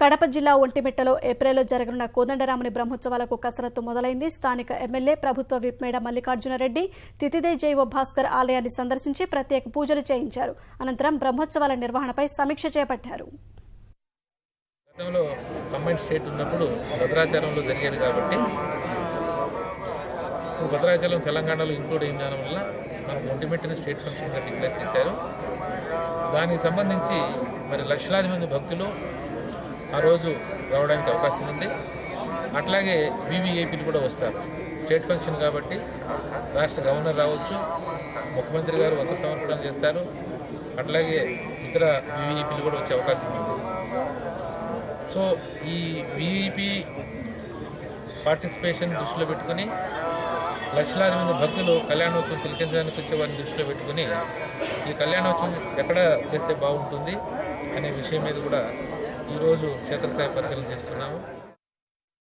కడప జిల్లా ఒంటిమిట్టలో ఏప్రిల్లో జరగనున్న కోదండరాముని బ్రహ్మోత్సవాలకు కసరత్తు మొదలైంది. స్థానిక ఎమ్మెల్యే ప్రభుత్వ విప్ మేడ మల్లికార్జునరెడ్డి తితిదే జైవ భాస్కర్ ఆలయాన్ని సందర్శించి ప్రత్యేక పూజలు చేయించారు. అనంతరం బ్రహ్మోత్సవాల నిర్వహణపై సమీక్ష చేపట్టారు. గతంలో కంబైన్ స్టేట్ ఉన్నప్పుడు భద్రాచలంలో జరిగేది కాబట్టి భద్రాచలం తెలంగాణలో ఇంక్లూడ్ అయిన దానివల్ల మనకు ఒంటిమిట్టని స్టేట్ ఫంక్షన్గా డిక్లేర్ చేశారు. దానికి సంబంధించి మరి లక్షలాది మంది భక్తులు ఆ రోజు రావడానికి అవకాశం ఉంది. అట్లాగే వివిఐపీలు కూడా వస్తారు. స్టేట్ ఫంక్షన్ కాబట్టి రాష్ట్ర గవర్నర్ రావచ్చు ముఖ్యమంత్రి గారు వంత సమర్పణ చేస్తారు. అట్లాగే ఇతర వివిఐపీలు కూడా వచ్చే అవకాశం ఉంది. సో ఈ విఐపి పార్టిసిపేషన్ దృష్టిలో పెట్టుకుని లక్షలాది మంది భక్తులు కళ్యాణోత్సవం తిలకించడానికి వచ్చే వారిని దృష్టిలో పెట్టుకుని ఈ కళ్యాణోత్సవం ఎక్కడ చేస్తే బాగుంటుంది అనే విషయం మీద కూడా ఈరోజు క్షేత్రస్థాయి పరిశీలన చేస్తున్నాము.